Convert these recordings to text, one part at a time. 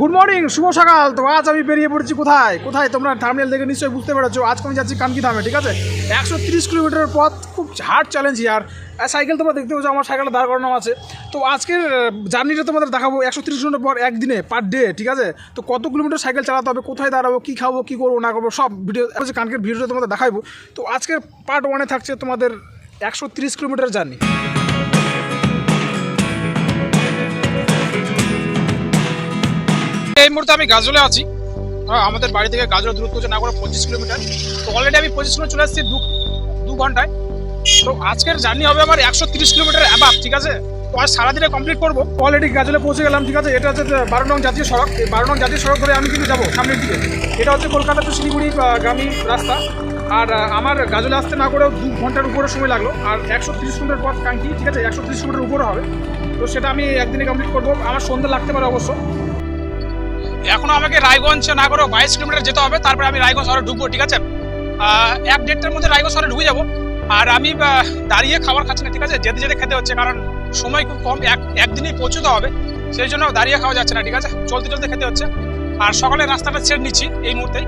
Good morning শুভ সকাল। তো আজ আমি বেরিয়ে পড়েছি কোথায়? কোথায়? তোমরা থার্মিনাল দেখে নিশ্চয়ই বুঝতে পেরেছ। আজকে আমি যাচ্ছি কানকি ধামে, ঠিক আছে? একশো তিরিশ কিলোমিটার পথ, খুব হার্ড চ্যালেঞ্জ আর সাইকেল তোমরা দেখতে পাচ্ছ, আমার সাইকেলটা দাঁড় করানো আছে। তো আজকের জার্নিটা তোমাদের দেখাবো একশো তিরিশ কিলোমিটার পর একদিনে পার ডে ঠিক আছে? তো কত কিলোমিটার সাইকেল চালাতে হবে, কোথায় দাঁড়াবো, কী খাব, কী করব, না করব, সব ভিডিও কানকের ভিডিওটা তোমাদের দেখাবো তো আজকের পার্ট ওয়ানে থাকছে তোমাদের একশো তিরিশ কিলোমিটার জার্নি এই মুহূর্তে আমি গাজলে আছি। আমাদের বাড়ি থেকে গাজলের দূরত্ব হচ্ছে না করে পঁচিশ কিলোমিটার। তো অলরেডি আমি পঁচিশ কিলোমিটার চলে এসেছি দু দু ঘন্টায়। তো আজকের জার্নি হবে আমার একশো তিরিশ কিলোমিটার অ্যাবাভ ঠিক আছে? তো আজ সারাদিনে কমপ্লিট করব। অলরেডি গাজলে পৌঁছে গেলাম, ঠিক আছে? এটা হচ্ছে বারো নং জাতীয় সড়ক। এই বারো নং জাতীয় সড়ক ধরে আমি কিন্তু যাব সামনের দিকে। এটা হচ্ছে কলকাতা টু শিলিগুড়ি গামী রাস্তা। আর আমার গাজলে আসতে না করেও দু ঘণ্টার উপরে সময় লাগল। আর একশো তিরিশ কিলোমিটার পথ কাঙ্কি ঠিক আছে? একশো তিরিশ কিলোমিটার উপরে হবে। তো সেটা আমি একদিনে কমপ্লিট করব। আমার সন্ধ্যা লাগতে পারে অবশ্য। এখনও আমাকে রায়গঞ্জ না করে বাইশ কিলোমিটার যেতে হবে, তারপরে আমি রায়গঞ্জ শহরে ঢুকবো, ঠিক আছে? এক দেড়টার মধ্যে রায়গঞ্জ শহরে ঢুকে যাব। আর আমি দাঁড়িয়ে খাবার খাচ্ছি না, ঠিক আছে? যেতে যেতে খেতে হচ্ছে, কারণ সময় খুব কম, এক, একদিনেই পৌঁছতে হবে। সেই জন্য দাঁড়িয়ে খাওয়া যাচ্ছে না, ঠিক আছে? চলতে চলতে খেতে হচ্ছে। আর সকালে রাস্তাটা ছেড়ে নিচ্ছি এই মুহূর্তেই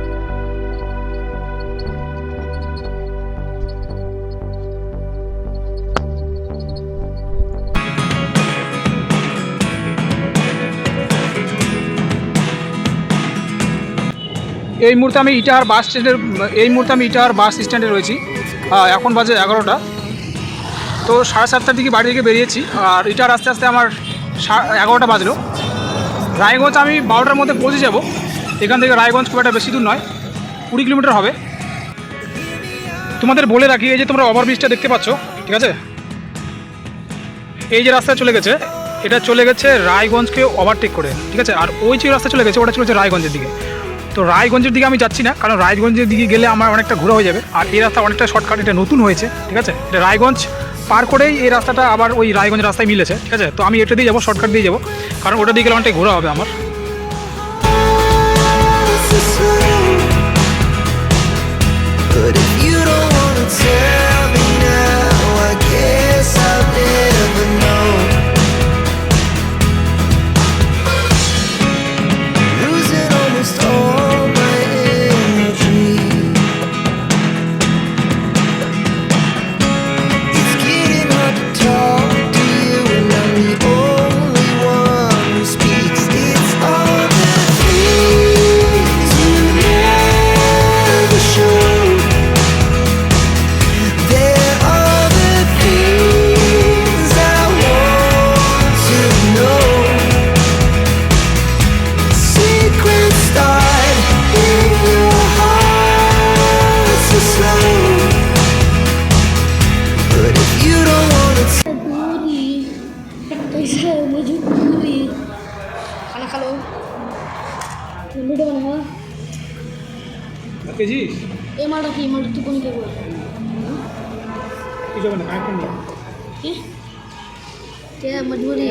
এই মুহূর্তে আমি ইটাহার বাস স্ট্যান্ডের, এই মুহূর্তে আমি ইটাহার বাস স্ট্যান্ডে রয়েছি। এখন বাজে এগারোটা। তো সাড়ে সাতটার দিকে বাড়ি থেকে বেরিয়েছি, আর ইটাহার আস্তে আস্তে আমার এগারোটা বাজলো। রায়গঞ্জ আমি বারোটার মধ্যে পৌঁছে যাব। এখান থেকে রায়গঞ্জ খুব একটা বেশি দূর নয়, কুড়ি কিলোমিটার হবে। তোমাদের বলে রাখি, এই যে তোমরা ওভারব্রিজটা দেখতে পাচ্ছ, ঠিক আছে? এই যে রাস্তা চলে গেছে, এটা চলে গেছে রায়গঞ্জকে ওভারটেক করে, ঠিক আছে? আর ওই যে রাস্তা চলে গেছে, ওটা চলে গেছে রায়গঞ্জের দিকে। তো রায়গঞ্জের দিকে আমি যাচ্ছি না, কারণ রায়গঞ্জের দিকে গেলে আমার অনেকটা ঘোরা হয়ে যাবে। আর এই রাস্তা অনেকটা শর্টকাট এটা নতুন হয়েছে, ঠিক আছে? এটা রায়গঞ্জ পার করেই এই রাস্তাটা আবার ওই রায়গঞ্জ রাস্তায় মিলেছে, ঠিক আছে? তো আমি এটা দিয়ে যাব শর্টকাট দিয়ে যাব, কারণ ওটা দিয়ে গেলে অনেকটাই ঘোরা হবে আমার। বিষয় বুঝু তুই খানা খালো ভিডিও বানাবো কেজি এ মালটা কি মালটা তুই কোন কেবল কি যাবে না কাজ করবে কি কে মজবুরি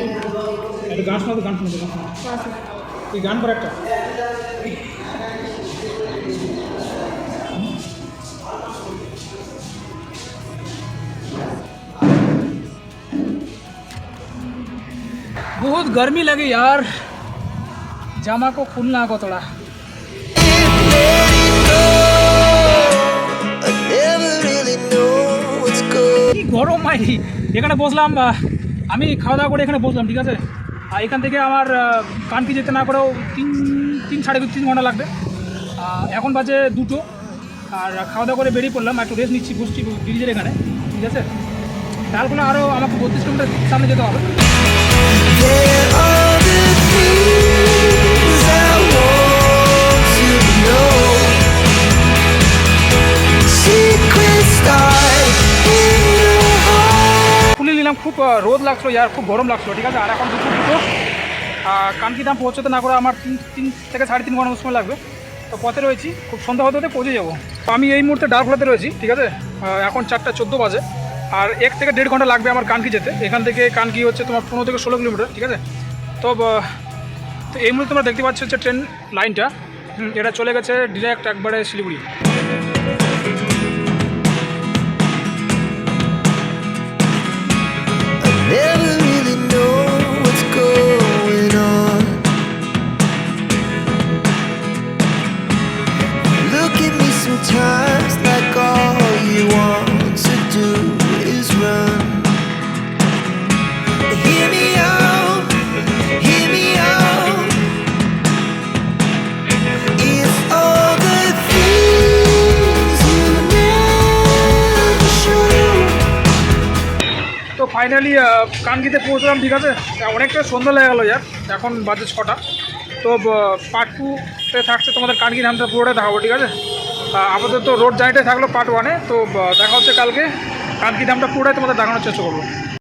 গান শোনাতে গান শোনাতে গান শোনাতে তুই গান পর একটা बहुत गर्मी लगी यार জামা কো খুলনা কতটা I never really know what's good. কি গরম ভাই এখানে বসলাম আহ, আমি খাওয়া দাওয়া করে এখানে বসলাম ঠিক আছে আর এখান থেকে আমার আহ, কানকি যেতে না করেও তিন তিন সাড়ে তিন ঘন্টা লাগবে আহ, এখন বাজে দুটো আর খাওয়া দাওয়া করে বেরিয়ে পড়লাম একটু রেস্ট নিচ্ছি বসছি ব্রিজের এখানে ঠিক আছে তারপরে আরও আমাকে বত্রিশ কিলোমিটার সামনে যেতে হবে। নিলাম, খুব রোদ লাগল ইয়ার খুব গরম লাগল ঠিক আছে? আর এখন দুটো কানকি দাম পৌঁছতে না করে আমার তিন তিন থেকে সাড়ে তিন ঘণ্টা সময় লাগবে। তো পথে রয়েছি, খুব সন্ধ্যা হতে হতে পৌঁছে যাব। আমি এই মুহূর্তে ডাকঘোলাতে রয়েছি, ঠিক আছে? এখন চারটা চোদ্দ বাজে। আর এক থেকে দেড় ঘণ্টা লাগবে আমার কানকি যেতে। এখান থেকে কানকি হচ্ছে তোমার পনেরো থেকে ষোলো কিলোমিটার, ঠিক আছে? তো তো এই মুহূর্তে তোমরা দেখতে পাচ্ছ হচ্ছে ট্রেন লাইনটা। এটা চলে গেছে ডিরেক্ট একবারে শিলিগুড়ি। ফাইনালি কানকিতে পৌঁছলাম, ঠিক আছে? অনেকটা সন্ধ্যা লেগে গেলো যার এখন বাজে ছটা। তো পার্ট টুতে থাকছে তোমাদের কানকি ধামটা পুরোটাই দেখাবো, ঠিক আছে? আপাতত রোড জার্নিটাই থাকল পার্ট ওয়ানে তো দেখা হচ্ছে কালকে। কানকি ধামটা পুরোটাই তোমাদের দেখানোর চেষ্টা করব।